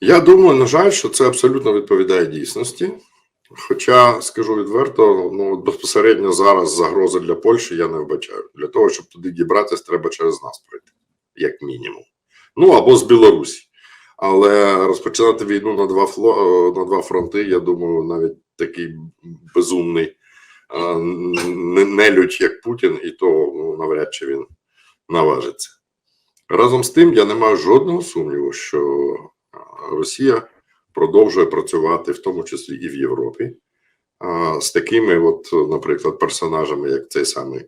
Я думаю, на жаль, що це абсолютно відповідає дійсності. Хоча, скажу відверто, ну безпосередньо зараз загрози для Польщі я не вбачаю. Для того, щоб туди дібратися, треба через нас пройти, як мінімум. Ну або з Білорусі. Але розпочинати війну на два фло, е, на два фронти, я думаю, навіть такий безумний е, нелюдь, як Путін, і то ну, навряд чи він наважиться. Разом з тим, я не маю жодного сумніву, що Росія продовжує працювати, в тому числі і в Європі, з такими, от, наприклад, персонажами, як цей самий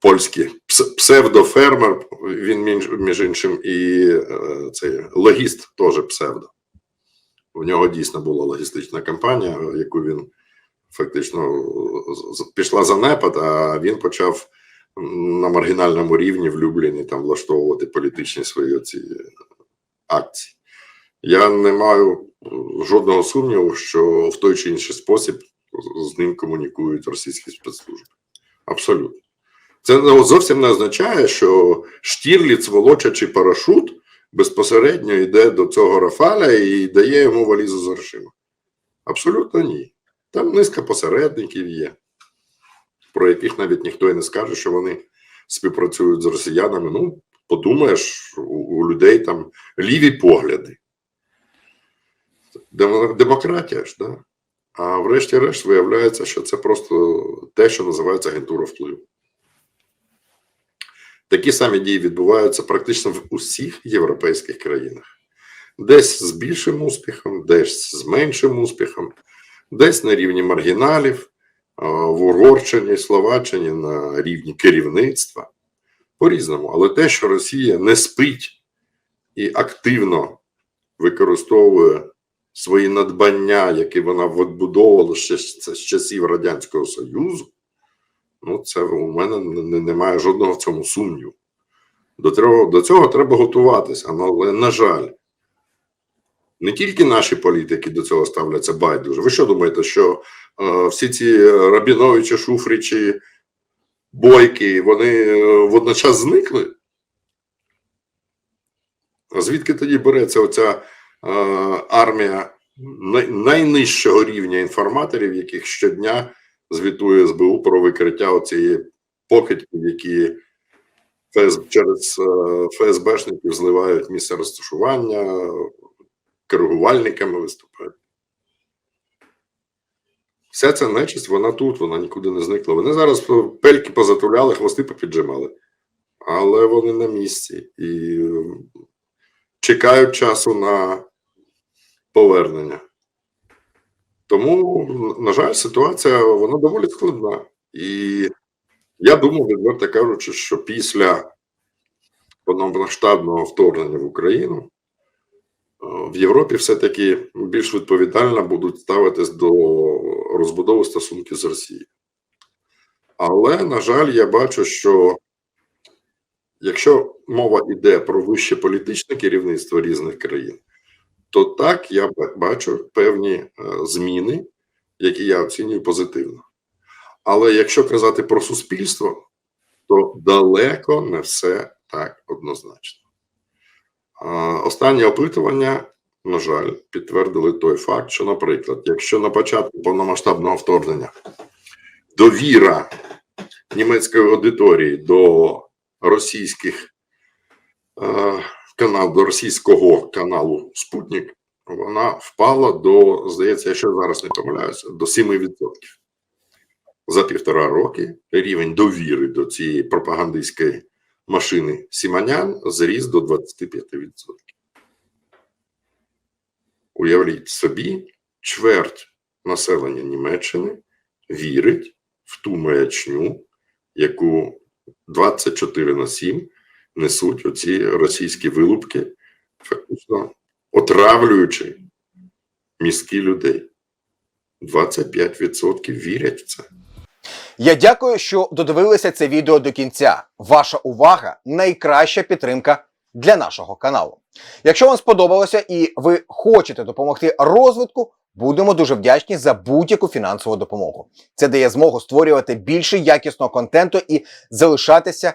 польський пс- псевдофермер, він між, іншим, і е, цей логіст теж псевдо. У нього дійсно була логістична кампанія, яку він фактично пішла за непад, а він почав на маргінальному рівні в Любліні там влаштовувати політичні свої оці акції. Я не маю жодного сумніву, що в той чи інший спосіб з ним комунікують російські спецслужби. Абсолютно. Це зовсім не означає, що Штірліц, волочачи парашут, безпосередньо йде до цього Рафаля і дає йому валізу з грошима. Абсолютно ні. Там низка посередників є, про яких навіть ніхто і не скаже, що вони співпрацюють з росіянами. Ну, подумаєш, у людей там ліві погляди. Демо- Демократія ж, да? А врешті-решт виявляється, що це просто те, що називається агентура впливу. Такі самі дії відбуваються практично в усіх європейських країнах. Десь з більшим успіхом, десь з меншим успіхом, десь на рівні маргіналів, в Угорщині, Словаччині на рівні керівництва. По-різному. Але те, що Росія не спить і активно використовує свої надбання, які вона відбудовувала ще з часів Радянського Союзу, ну це у мене не- не- немає жодного в цьому сумніву. До цього, до цього треба готуватися, але, на жаль, не тільки наші політики до цього ставляться байдуже. Ви що думаєте, що е, всі ці Рабіновичі, Шуфричі, Бойки, вони е, водночас зникли? А звідки тоді береться оця армія найнижчого рівня інформаторів, яких щодня звітує СБУ про викриття оцієї покидьки, які ФС, через е, ФСБшників зливають місце розташування, коригувальниками виступають. Вся ця нечисть, вона тут, вона нікуди не зникла. Вони зараз пельки позатуляли, хвости попіджимали, але вони на місці і е, чекають часу на повернення. Тому, на жаль, ситуація вона доволі складна. І я думаю, відверто кажучи, що після повномасштабного вторгнення в Україну е, в Європі все-таки більш відповідально будуть ставитись до розбудови стосунків з Росією. Але, на жаль, я бачу, що якщо мова йде про вище політичне керівництво різних країн, то так я бачу певні е, зміни, які я оцінюю позитивно. Але якщо казати про суспільство, то далеко не все так однозначно. Останнє опитування, на жаль, підтвердили той факт, що, наприклад, якщо на початку повномасштабного вторгнення довіра німецької аудиторії до російських е, канал, до російського каналу Спутник, вона впала до, здається, я ще зараз не помиляюся, до 7%. За півтора роки рівень довіри до цієї пропагандистської машини Сіманян зріс до 25%. Уявіть собі, чверть населення Німеччини вірить в ту маячню, яку 24 на 7 несуть оці російські вилупки, фактично отравлюючи мізки людей. 25% вірять в це. Я дякую, що додивилися це відео до кінця. Ваша увага найкраща підтримка для нашого каналу. Якщо вам сподобалося і ви хочете допомогти розвитку, будемо дуже вдячні за будь-яку фінансову допомогу. Це дає змогу створювати більше якісного контенту і залишатися